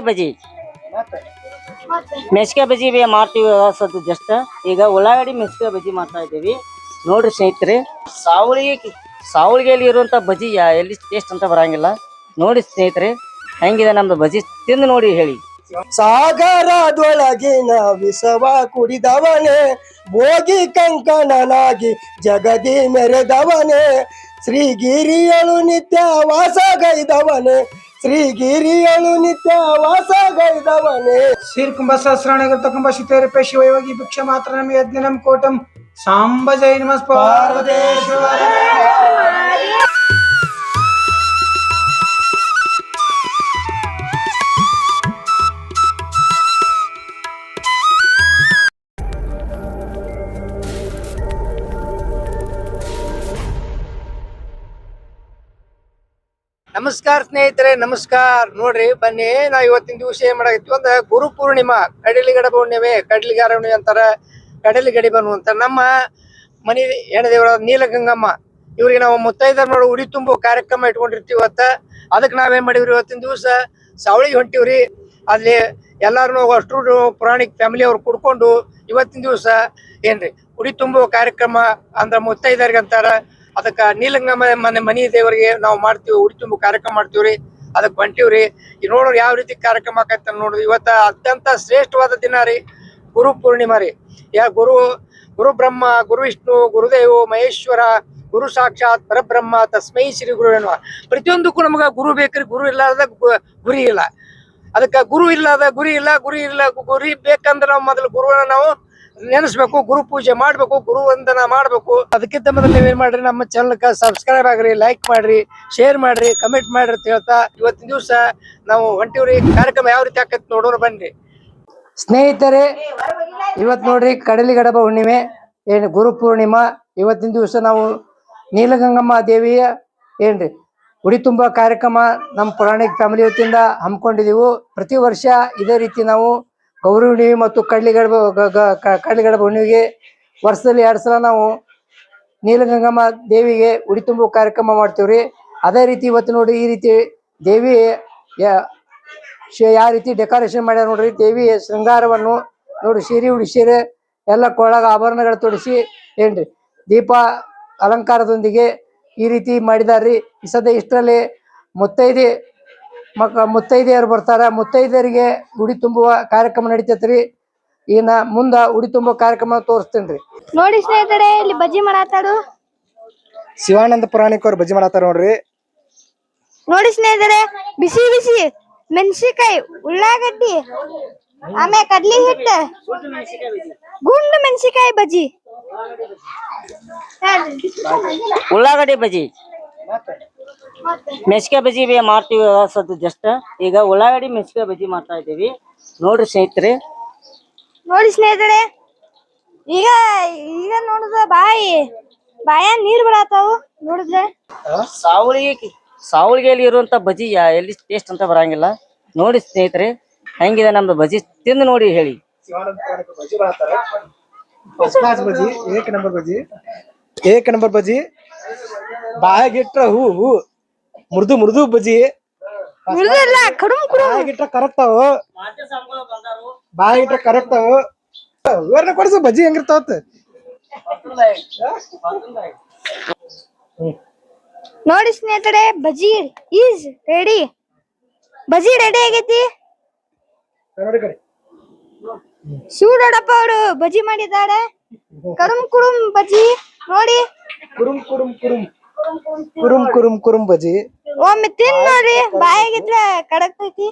ಉಳ್ಳಾಗಡ್ಡಿ ಬಜಿ ಮೆಸ್ಕೆ ಬಜಿ ಬಿ ಮಾಡ್ತೀವಿ ಸದ್ದು ಜಸ್ಟ್. ಈಗ ಉಳ್ಳಾಗಡ್ಡಿ ಮೆಸ್ಕೆ ಬಜಿ ಮಾಡ್ತಾ ಇದ್ದೀವಿ. ನೋಡ್ರಿ ಸ್ನೇಹಿತರೆ ಸಾವಳಿಗೆ ಸಾವಳಿಗೆಯಲ್ಲಿ ಇರುವಂತ ಬಜಿ ಯಾ- ಎಲ್ಲಿ ಟೇಸ್ಟ್ ಅಂತ ಬರಂಗಿಲ್ಲ. ನೋಡಿ ಸ್ನೇಹಿತರೆ ಹೆಂಗಿದೆ ನಮ್ದು ಬಜಿ ತಿಂದು ನೋಡಿ ಹೇಳಿ. ಸಾಗರದೊಳಗಿನ ವಿಸವ ಕುಡಿದವನೇ ಭೋಗಿ ಕಂಕಣನಾಗಿ ಜಗದಿ ಮೆರೆದವನೇ ಶ್ರೀಗಿರಿಯಳು ನಿತ್ಯ ವಾಸಗೈದವನೇ ಶ್ರೀಗಿರಿಯಳು ನಿತ್ಯ ವಾಸಗೈದವನೇ ಶ್ರೀರ್ಕುಂಭ ಸಹಸ್ರಾಣಿಗಿರ್ತಕ್ಕಂಬ ಶಿತೇರಪೆ ಶಿವಯೋಗಿ ಭಿಕ್ಷ ಮಾತ್ರ ನಮ ಯಜ್ಞನಂ ಕೋಟಂ ಸಾಂಬ ಜೈ ನಮಸ್ ಪಾರ್ವತೇಶ್ವರ ನಮಸ್ಕಾರ ಸ್ನೇಹಿತರೆ, ನಮಸ್ಕಾರ. ನೋಡ್ರಿ, ಬನ್ನಿ ನಾ ಇವತ್ತಿನ ದಿವಸ ಏನ್ ಮಾಡಾಕತ್ತೀವಿ ಅಂದ್ರೆ ಗುರು ಪೂರ್ಣಿಮಾ ಕಡಲಿಗಡ ಪೂರ್ಣಿಮೆ ಕಡಲಿಗಾರ ಹುಣ್ಣಿಮೆ ಅಂತಾರ ಕಡಲಿಗಡಿ ಬನ್ನು ಅಂತ. ನಮ್ಮ ಮನಿ ಹೆಣದೇವರ ನೀಲಗಂಗಮ್ಮ, ಇವ್ರಿಗೆ ನಾವು ಮುತ್ತೈದ ನೋಡು ಉಡಿ ತುಂಬು ಕಾರ್ಯಕ್ರಮ ಇಟ್ಕೊಂಡಿರ್ತೀವಿ ಇವತ್ತ. ಅದಕ್ಕೆ ನಾವೇನ್ ಮಾಡಿವ್ರಿ ಇವತ್ತಿನ ದಿವಸ? ಸಾವಳಿಗೆ ಹೊಂಟಿವ್ರಿ. ಅಲ್ಲಿ ಎಲ್ಲಾರು ಅಷ್ಟು ಪುರಾಣಿಕ್ ಫ್ಯಾಮಿಲಿ ಅವ್ರು ಕುಡ್ಕೊಂಡು ಇವತ್ತಿನ ದಿವಸ ಏನ್ರಿ ಉಡಿ ತುಂಬುವ ಕಾರ್ಯಕ್ರಮ ಅಂದ್ರ ಮುತ್ತೈದರಿಗೆ ಅಂತಾರ. ಅದಕ್ಕ ನೀಲಂಗ ಮನೆ ಮನಿ ದೇವರಿಗೆ ನಾವು ಮಾಡ್ತೀವಿ, ಉಡಿ ತುಂಬ ಕಾರ್ಯಕ್ರಮ ಮಾಡ್ತೀವ್ರಿ. ಅದಕ್ಕೆ ಹೊಂಟಿವ್ರಿ ಈ ನೋಡೋರು ಯಾವ ರೀತಿ ಕಾರ್ಯಕ್ರಮ ಆಕೈತೆ ನೋಡ್ರಿ ಇವತ್ತ ಅತ್ಯಂತ ಶ್ರೇಷ್ಠವಾದ ದಿನ ರೀ ಗುರು ಪೂರ್ಣಿಮಾ ರೀ. ಯಾ ಗುರು ಗುರು ಬ್ರಹ್ಮ, ಗುರು ವಿಷ್ಣು, ಗುರುದೇವು, ಮಹೇಶ್ವರ, ಗುರು ಸಾಕ್ಷಾತ್, ಪರಬ್ರಹ್ಮ, ತಸ್ಮೈ ಶ್ರೀ ಗುರು ಎನ್ನುವ ಪ್ರತಿಯೊಂದಕ್ಕೂ ನಮಗ ಗುರು ಬೇಕ್ರಿ. ಗುರು ಇಲ್ಲದ ಗುರಿ ಇಲ್ಲ. ಅದಕ್ಕ ಗುರು ಇಲ್ಲದ ಗುರಿ ಇಲ್ಲ ಗುರಿ ಇಲ್ಲ, ಗುರಿ ಬೇಕಂದ್ರೆ ನಾವು ಮೊದಲು ಗುರುವನ್ನ ನಾವು ನೆನೆಸ್ಬೇಕು, ಗುರು ಪೂಜೆ ಮಾಡ್ಬೇಕು, ಗುರು ವಂದನ ಮಾಡ್ಬೇಕು. ಅದಕ್ಕಿಂತ ಮೊದಲು ನೀವೇನ್ ಮಾಡ್ರಿ, ನಮ್ಮ ಚಾನಲ್ಕ ಸಬ್ಸ್ಕ್ರೈಬ್ ಆಗ್ರಿ ಲೈಕ್ ಮಾಡ್ರಿ ಶೇರ್ ಮಾಡ್ರಿ ಕಮೆಂಟ್ ಮಾಡ್ರಿ ಅಂತ ಹೇಳ್ತಾ ಇವತ್ತಿನ ದಿವಸ ನಾವು ಹೊಂಟಿವ್ರಿ ಕಾರ್ಯಕ್ರಮ ಯಾವ ರೀತಿ ಆಕೈತಿ ನೋಡೋಣ ಬನ್ರಿ. ಸ್ನೇಹಿತರೆ, ಇವತ್ ನೋಡ್ರಿ ಕಡಲಿಗಡಬ ಹುಣ್ಣಿಮೆ, ಏನು ಗುರು ಪೂರ್ಣಿಮಾ, ಇವತ್ತಿನ ದಿವಸ ನಾವು ನೀಲಗಂಗಮ್ಮ ದೇವಿಯ ಏನ್ರಿ ಉಡಿ ತುಂಬ ಕಾರ್ಯಕ್ರಮ ನಮ್ಮ ಪುರಾಣಿಕ ಫ್ಯಾಮಿಲಿ ವತಿಯಿಂದ ಹಮ್ಮಿಕೊಂಡಿದೀವು. ಪ್ರತಿ ವರ್ಷ ಇದೇ ರೀತಿ ನಾವು ಗೌರಿ ಹುಣ್ಣಿಮೆ ಮತ್ತು ಕಡ್ಲಿಗಡಬ ಕಡ್ಲಿಗಡಬ ಹುಣ್ಣಿಮೆಗೆ ವರ್ಷದಲ್ಲಿ ಎರಡು ಸಲ ನಾವು ನೀಲಗಂಗಮ್ಮ ದೇವಿಗೆ ಉಡಿ ತುಂಬುವ ಕಾರ್ಯಕ್ರಮ ಮಾಡ್ತೀವ್ರಿ. ಅದೇ ರೀತಿ ಇವತ್ತು ನೋಡಿ ಈ ರೀತಿ ದೇವಿ ಯಾವ ರೀತಿ ಡೆಕೋರೇಷನ್ ಮಾಡ್ಯಾರ ನೋಡ್ರಿ. ದೇವಿ ಶೃಂಗಾರವನ್ನು ನೋಡಿ ಸೀರೆ ಉಡಿಸಿರೆ ಎಲ್ಲ ಕೊಳಗ ಆಭರಣಗಳು ತೊಡಿಸಿ ಏನ್ರಿ ದೀಪ ಅಲಂಕಾರದೊಂದಿಗೆ ಈ ರೀತಿ ಮಾಡಿದಾರ್ರಿ. ರೀ ಸದ್ಯ ಇಷ್ಟರಲ್ಲಿ ಮುತ್ತೈದೆ ಮಕ್ಕ ಮುತ್ತೈದೆಯರು ಬರ್ತಾರ. ಮುತ್ತೈದೆಯರಿಗೆ ಉಡಿ ತುಂಬುವ ಕಾರ್ಯಕ್ರಮ ನಡೀತೈತ್ರಿ. ಈಗ ಮುಂದ ಉಡಿ ತುಂಬುವ ಕಾರ್ಯಕ್ರಮ ತೋರಿಸ್ತೇನ್ರಿ ನೋಡಿ ಸ್ನೇಹಿತರೆ ಇಲ್ಲಿ ಬಜ್ಜಿ ಮಾಡಾತಾಡು. ಶಿವಾನಂದ ಪುರಾಣಿಕ ಅವ್ರು ಬಜ್ಜಿ ಮಾಡತ್ತಾರ ನೋಡ್ರಿ. ನೋಡಿ ಸ್ನೇಹಿತರೆ ಬಿಸಿ ಬಿಸಿ ಮೆಣಸಿಕಾಯಿ ಉಳ್ಳಾಗಡ್ಡಿ ಆಮೇಲೆ ಕಡ್ಲಿ ಹಿಟ್ಟು ಗುಂಡು ಮೆಣಸಿಕಾಯಿ ಬಜ್ಜಿ. ಉಳ್ಳಾಗಡ್ಡಿ ಬಜ್ಜಿ. ಮೆಸ್ಕೆ ಬಜ್ಜಿ ಬಿ ಮಾಡ್ತೀವಿ ಸದ್ದು ಜಸ್ಟ್ ಈಗ ಉಳ್ಳಾಗಡ್ಡಿ ಮೆಸ್ಕೆ ಬಜ್ಜಿ ಮಾಡ್ತಾ ಇದ್ದೀವಿ. ನೋಡ್ರಿ ಸ್ನೇಹಿತರೆ. ನೋಡಿ ಸ್ನೇಹಿತರೆ. ಈಗ ಈಗ ನೋಡಿದ್ರ ಬಾಯಿ. ಬಾಯ ನೀರ್ ಬಿಡತ್ತಾವು ನೋಡಿದ್ರೆ. ಸಾವಳಿಗೆ ಸಾವಳಿಗೆಯಲ್ಲಿ ಇರುವಂತ ಬಜ್ಜಿ ಯಾ- ಎಲ್ಲಿ ಟೇಸ್ಟ್ ಅಂತ ಬರಂಗಿಲ್ಲ. ನೋಡಿ ಸ್ನೇಹಿತರೆ ಹೆಂಗಿದೆ ನಮ್ದು ಬಜ್ಜಿ? ತಿಂದು ನೋಡಿ ಹೇಳಿ. ಬಜ್ಜಿ ಏಕ ನಂಬರ್ ಬಜ್ಜಿ. ಬಾಯಾಗಿಟ್ರ ಹೂ ಹೂ. ಮೃದು ಮೃದು ಬಜ್ಜಿ ಮುರಿದಿಲ್ಲ ಕಡುಮ್ ಬಾಯಾಗಿಟ್ರ ಕರಗ್ತಾವು. ಬಾಯಾಗಿಟ್ರ ಕರಗ್ತಾವು. ವಿವರಣೆ ಕೊಡ್ಸ ಬಜ್ಜಿ ಹೆಂಗಿರ್ತಾವತ್? ನೋಡಿ ಸ್ನೇಹಿತರೆ bajji is ready. Bajji ready ಆಗೈತಿ? ನೋಡಿ ಕಡೆ. ಶಿವ ದೊಡ್ಡಪ್ಪ ಅವರು ಬಜ್ಜಿ ಮಾಡಿದ್ದಾರೆ. ಕರುಮ್ ಕುರುಮ್ ಬಜ್ಜಿ ನೋಡಿ. ಕುರುಮ್ ಕುರುಮ್ ಕುರುಮ್ ಕುರುಮ್ ಕುರುಮ್ ಕುರುಮ್ ಬಜ್ಜಿ ಒಮ್ಮೆ ತಿನ್ ನೋಡ್ರಿ ಬಾಯಾಗಿದ್ರೆ ಕಡಕ್ತೈತಿ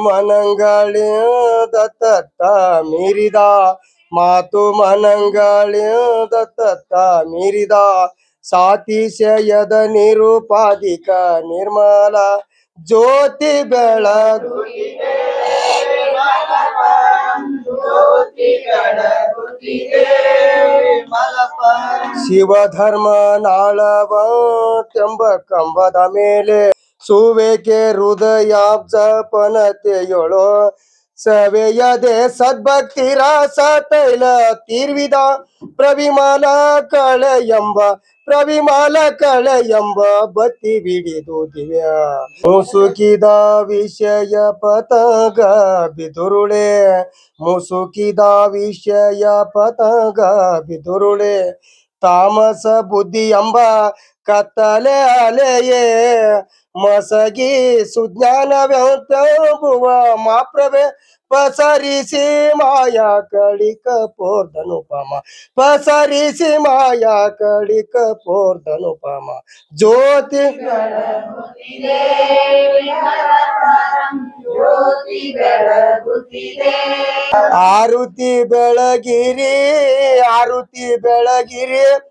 ಮಾತು ಮನಂಗಾಳಿ ದತ್ತ ಮೀರಿದ, ಮಾತು ಮನಂಗಾಳಿ ದತ್ತ ಮೀರಿದ ಸಾತಿಶಯದ ನಿರುಪಾಧಿಕ ನಿರ್ಮಲ ಜ್ಯೋತಿ ಬೆಳಗು. ಶಿವಧರ್ಮ ನಾಳವ ತೆಂಬ ಕಂಬದ ಮೇಲೆ ಸುವೇಕೆ ಹೃದಯ ಪನತೆಯೊಳು ಸವೆಯದೆ ಸದ್ಭಕ್ತಿ ರಾಸ ತೈಲ ತೀರ್ವಿದ ಪ್ರವಿಮಾಲ ಕಳೆ ಎಂಬ ಪ್ರವಿಮಾಲ ಎಂಬ ಬತ್ತಿ ಬಿಡಿದು ದಿವ್ಯ. ಮುಸುಕಿದ ವಿಷಯ ಪತಂಗ ಬಿದುರುಳೆ, ಮುಸುಕಿದ ವಿಷಯ ಪತಂಗ ಬಿದುರುಳೆ, ತಾಮಸ ಬುದ್ಧಿ ಎಂಬ ಕತ್ತಲೆ ಅಲೆಯೇ ಮಸಗಿ ಸುಜ್ಞಾನ ಸುಜ್ಞಾನವೆಂಬುವ ಮಾಪ್ರವೇ? ಪಸರಿಸಿ ಮಾಯಾ ಕಳಿಕ ಪೋರ್ಧನುಪಮ. ಪಸರಿಸಿ ಮಾಯಾ ಕಳಿಕ ಪೋರ್ಧನುಪಮ. ಜ್ಯೋತಿ ಆರುತಿ ಬೆಳಗಿರಿ ಆರುತಿ ಬೆಳಗಿರಿ.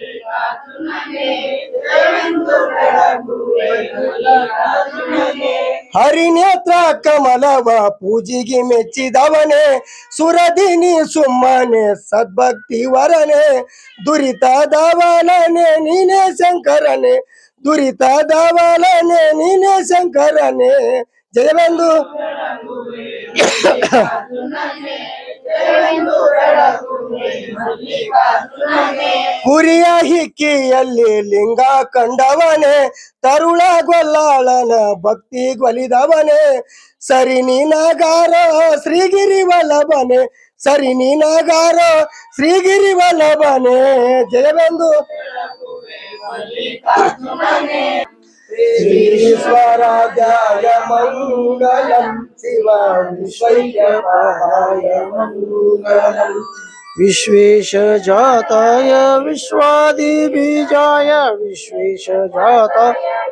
ಹರಿನೇತ್ರ ಕಮಲವ ಪೂಜಿಗೆ ಮೆಚ್ಚಿದವನೇ ಸುರದಿನಿ ಸುಮ್ಮನೆ ಸದ್ಭಕ್ತಿ ವರನೆ ದುರಿತ ದವಲನೆ ನೀನೇ ಶಂಕರನೆ ದುರಿತ ದವಲನೆ ನೀನೇ ಶಂಕರನೆ ಜಯವೆಂದು. ಕುರಿಯ ಹಿಕ್ಕಿಯಲ್ಲಿ ಲಿಂಗ ಕಂಡವನೇ, ತರುಳ ಗೊಲ್ಲಾಳನ ಭಕ್ತಿ ಗೊಲಿದವನೇ. ಸರಿ ನೀನಗಾರ ಶ್ರೀಗಿರಿ ವಲ್ಲಭನೆ. ಸರಿ ನೀನಗಾರ ಶ್ರೀಗಿರಿ ವಲ್ಲಭನೆ. ಜಯವೆಂದು. శ్రీశ్వరాజాయ మంగళం శివ విశ్వయ్యపాయ మంగళం विश्वेशजाताय विश्वादिबीजाय विश्वेशजाता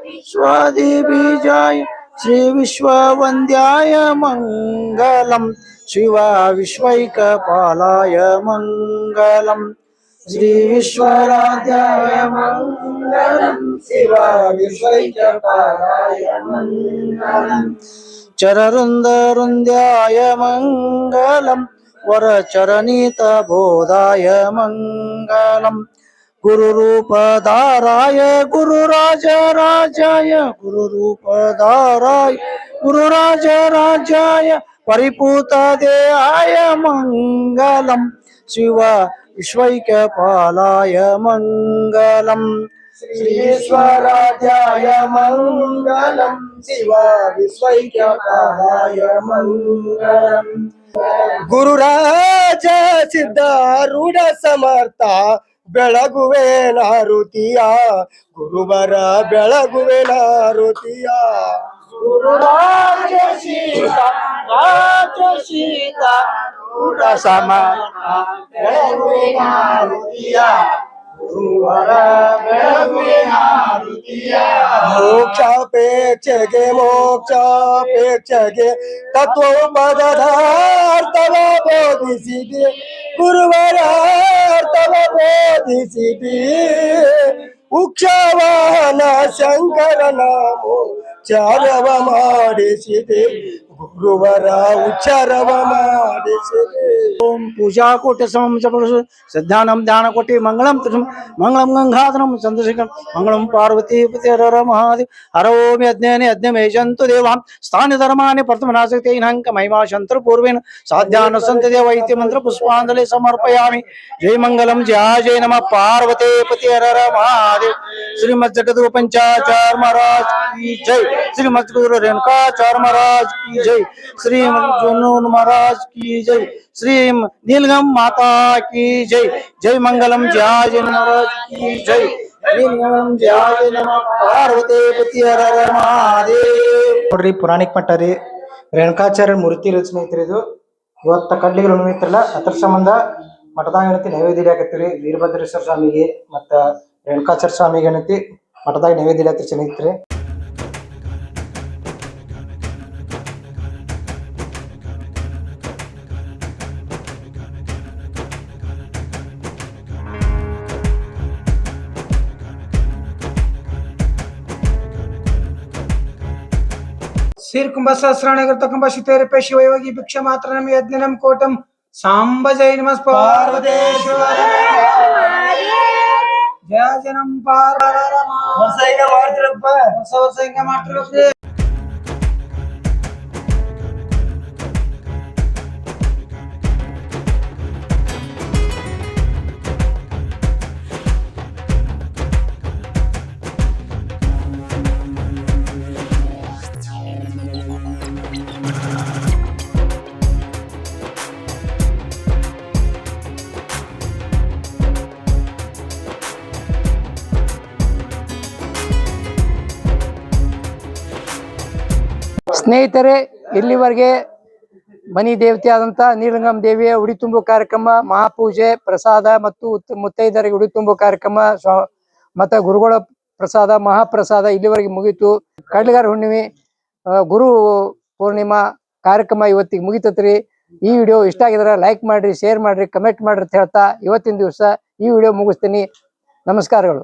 विश्वादिबीजाय श्रीविश्ववन्द्याय मङ्गलम् शिवा विश्वैकपालाय मङ्गलम् श्री विश्वराध्याय मङ्गलम् शिवा विश्वैकपालाय मङ्गलम् चररुन्दरुन्द्याय मङ्गलम् वरचरणित बोधाय मङ्गलम् गुरुरूपधाराय गुरुराजराजाय गुरुरूपधाराय गुरुराजराजाय परिपूतदेहाय मङ्गलम् शिव विश्वैकपालाय मङ्गलम् श्रीश्वराध्याय मङ्गलं शिव विश्वैक्यपालाय मङ्गलम् ಗುರುರಾಜ ಸಿದ್ಧಾರೂಢ ಸಮರ್ಥ ಬೆಳಗುವೆ ನಾರುತಿಯ ಗುರುವರ ಬೆಳಗುವೆ ನಾರುತಿಯ ಗುರುರಾಜ ಸೀತ ರಾಜ ಸೀತ ರೂಢ ಸಮರ್ಥ ಬೆಳಗುವೆ ನಾರುತಿಯ ಗುರುವರ ಬೆಳಗುವೆ ನಾರುತಿಯ ಮೋಕ್ಷಾಪೇಕ್ಷೆಗೆ ಮೋಕ್ಷಾಪೇಕ್ಷೆಗೆ ತತ್ವಪದದ ಅರ್ಥವ ಬೋಧಿಸಿದೆ ಗುರುವರ ಅರ್ಥವ ಬೋಧಿಸಿದೆ ಉಕ್ಷವಾಹನ ಶಂಕರನ ಉಚ್ಚಾರವ ಮಾಡಿಸಿದೆ ఓం పూజాకోటి సమం చపరుషు శ్రద్ధానం మంగళం తుషం మంగళం గంగాధనం చంద్రశేఖరం. మంగళం పార్వతీపతి హరోమి అజ్ఞాని అజ్ఞమేజంతు దేవాం. స్థాని ధర్మాన్ని ప్రథమనాశక్తి హంక మహిమాశంతరు పూర్వేణ. సాధ్యాన సంతదేవ ఇతి మంత్ర పుష్పాంజలి సమర్పయామి. జై మంగళం జయ జయ నమ. పార్వతీపతి శ్రీమద్ జై. శ్రీమద్ గురు రేణుకాచార్ జై. जय श्री जुनून महाराज की जय श्री नीलगम माता की जय जय मंगलम जय महाराज की जय नीलगम जय नम पार्वती पति हर हर महादेव ನೋಡ್ರಿ ಪುರಾಣಿಕ್ ಮಠ ರೀ ರೇಣುಕಾಚಾರ್ಯ ಮೂರ್ತಿ ಇರೋದು ಸ್ನೇಹಿತರೆ ಇದು ಇವತ್ತ ಕಡ್ಲಿಗೆ ಹುಣ್ಣಿಮೆ ಐತ್ರಲ್ಲ ಅದ್ರ ಸಂಬಂಧ ಮಠದಾಗ ಏನೈತಿ ನೈವೇದ್ಯ ಇಡಾಕತ್ತೀರಿ ವೀರಭದ್ರೇಶ್ವರ ಸ್ವಾಮಿಗೆ ಮತ್ತ ರೇಣುಕಾಚಾರ್ಯ ಸ್ವಾಮಿಗೆ ಏನೈತಿ ಮಠದಾಗ ನೈವೇದ್ಯ ಇಡಾಕತ್ರಿ ಸ್ನೇಹಿತರೆ ಶ್ರೀರ್ ಕುಂಭ ಸಹಸ್ರಾಣಿಗರ್ತ ಕುಂಭ ಶಿತೇರಿ ಪೇಶಿ ವೈವಗಿ ಭಿಕ್ಷ ಮಾತ್ರ ನಮ ಯಜ್ಞನಂ ಕೋಟಂ ಸಾಂಬ ಜೈ ನಮಸ್ ಪಾರ್ವತೇಶ್ವರ ಜಯ ಜನಂ ಪಾರ್ವ ವರ್ಷ ಹಿಂಗ ಮಾಡ್ತಿರಪ್ಪ ವರ್ಷ ವರ್ಷ ಹಿಂಗ ಮಾಡ್ತಿರಪ್ಪ ಸ್ನೇಹಿತರೆ, ಇಲ್ಲಿವರೆಗೆ ಮನಿ ದೇವತೆ ಆದಂತ ನೀಲಂಗಮ್ಮ ದೇವಿಯ ಉಡಿ ತುಂಬು ಕಾರ್ಯಕ್ರಮ, ಮಹಾಪೂಜೆ, ಪ್ರಸಾದ ಮತ್ತು ಮುತ್ತೈದರಿಗೆ ಉಡಿ ತುಂಬು ಕಾರ್ಯಕ್ರಮ ಮತ್ತ ಗುರುಗಳ ಪ್ರಸಾದ, ಮಹಾಪ್ರಸಾದ ಇಲ್ಲಿವರೆಗೆ ಮುಗೀತು. ಕಡ್ಲಿಗಾರ ಹುಣ್ಣಿಮೆ ಗುರು ಪೂರ್ಣಿಮಾ ಕಾರ್ಯಕ್ರಮ ಇವತ್ತಿಗೆ ಮುಗಿತತ್ರಿ. ಈ ವಿಡಿಯೋ ಇಷ್ಟ ಆಗಿದ್ರೆ ಲೈಕ್ ಮಾಡ್ರಿ, ಶೇರ್ ಮಾಡ್ರಿ, ಕಮೆಂಟ್ ಮಾಡ್ರಿ ಅಂತ ಹೇಳ್ತಾ ಇವತ್ತಿನ ದಿವಸ ಈ ವಿಡಿಯೋ ಮುಗಿಸ್ತೀನಿ. ನಮಸ್ಕಾರಗಳು.